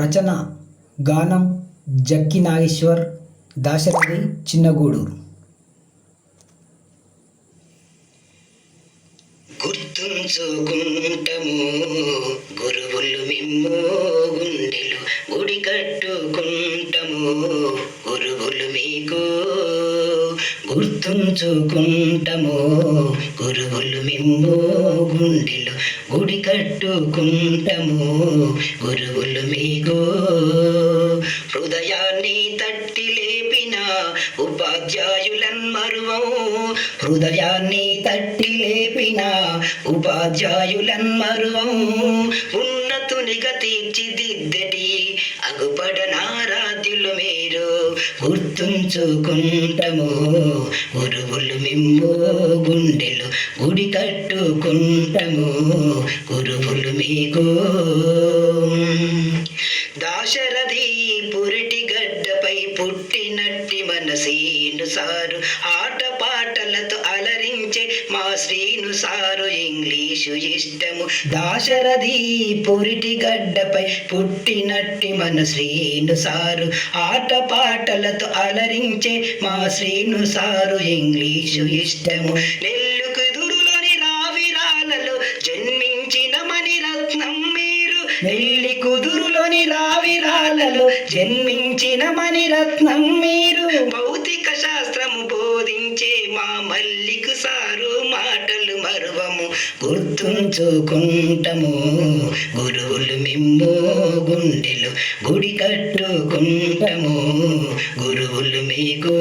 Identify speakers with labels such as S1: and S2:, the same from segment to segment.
S1: రచన గానం జక్కి నాగేశ్వర్ దాశరథి చిన్నగూడూరు.
S2: గుర్తుంచుకుంటము గురువులు మిమ్ము గుండెలు గుడి కట్టుకుంటము గురువులు మీకు గుర్తుంచుకుంటము గురువులు మిమ్మో గుండెలు గుడి గురువులు మీకు హృదయాన్ని తట్టి లేపిన ఉపాధ్యాయులన్ మరువము హృదయాన్ని తట్టి లేపిన ఉపాధ్యాయులన్ మరువము ఉన్నతునిగా తీర్చిదిద్దటి అగుపడనారాధ్యులు గుర్తుంచుకుంటము గురువులు మిమ్ము గుండెలు గుడి కట్టుకుంటము గురువులు మీకు దాశరథి పురిటి గడ్డపై పుట్టినట్టి మన సారు. ఆట పాటలతో అలరించే మా శ్రీను సారు ఇంగ్లీషు ఇష్టము. దాశరథి పురిటి గడ్డపై పుట్టినట్టి మన శ్రీను సారు. ఆట పాటలతో అలరించే మా శ్రీను సారు ఇంగ్లీషు ఇష్టము. నెల్లుకు కుదురులోని రావిరాలలో జన్మించిన మణిరత్నం మీరు. నెల్లి కుదురులోని రావిరాలలో జన్మించిన మణిరత్నం మీరు. మా సారు మాటలు మరువము గుర్తుంచుకుంటము గురువులు మిమ్ము గుండెలు గుడి కట్టుకుంటము. గురువులు మీకు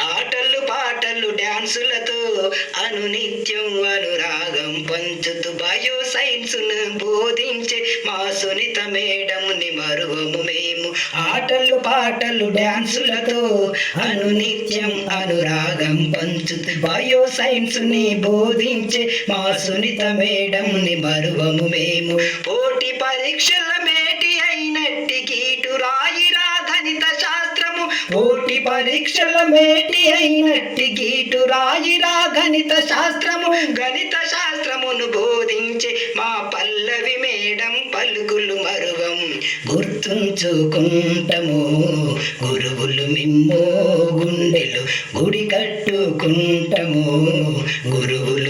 S2: ఆటలు పాటలు డ్యాన్సులతో అనునిత్యం అనురాగం పంచుతూ బయో సైన్స్ను బోధించే మా సునీత మేడంని మరువము. ఆటలు పాటలు డ్యాన్సులతో అనునిత్యం అనురాగం పంచుతూ బయో సైన్స్ని బోధించే మా సునీత మేడంని మరువము మేము. పోటీ పరీక్షల మేటి అయినట్టి కీటు రాయి గణిత శాస్త్రము. పోటీ పరీక్షల మేటి అయినట్టి గీటు రాయిరా గణిత శాస్త్రము. గణిత శాస్త్రమును బోధించే మేడం మరువం గుర్తుంచుకుంటము. గురువులు మిమ్మో గుండెలు గుడి కట్టుకుంటము. గురువులు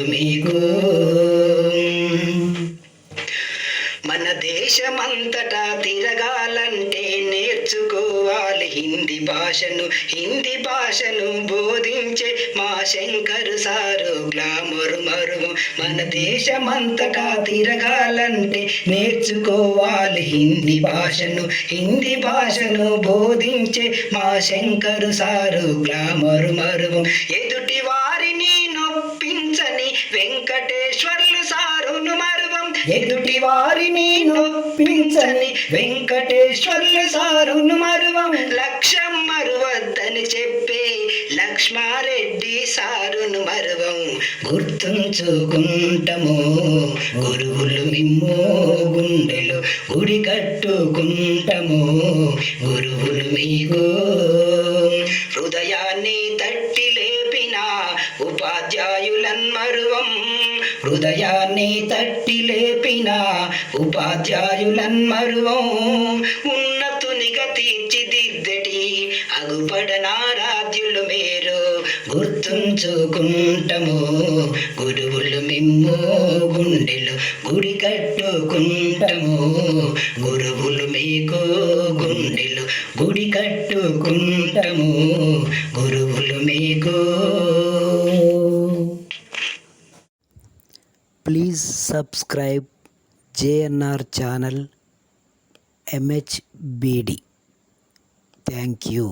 S2: దేశమంతటా తిరగాలంటే నేర్చుకోవాలి హిందీ భాషను. హిందీ భాషను బోధించే మా శంకరు సారు గ్లామరు మరుగు. మన దేశమంతటా తిరగాలంటే నేర్చుకోవాలి హిందీ భాషను. హిందీ భాషను బోధించే మా శంకరు సారు గ్లామరు మరుగు. ఎదుటి ఎదుటి వారిని నొప్పించని వెంకటేశ్వర్లు సారును మరువం. లక్ష్యం మరువద్దని చెప్పే లక్ష్మారెడ్డి సారును మరువం. గుర్తుంచుకుంటము గురువులు మిమ్మో గుండెలు గుడి కట్టుకుంటము గురువులు మీకు హృదయాన్ని తట్టి లేపిన ఉపాధ్యాయులన్ మరువం. హృదయాన్ని తట్టి లేపిన ఉపాధ్యాయులన్ మరువం. ఉన్నతునిగా తీర్చిదిద్దటి అగుపడనారాధ్యులు మీరు గుర్తుంచుకుంటము. గురువులు మిమ్ము గుండెలు గుడి కట్టుకుంటము. గురువులు మీకు గుండెలు గుడి కట్టుకుంటము. Subscribe J
S1: N R channel M H B D thank you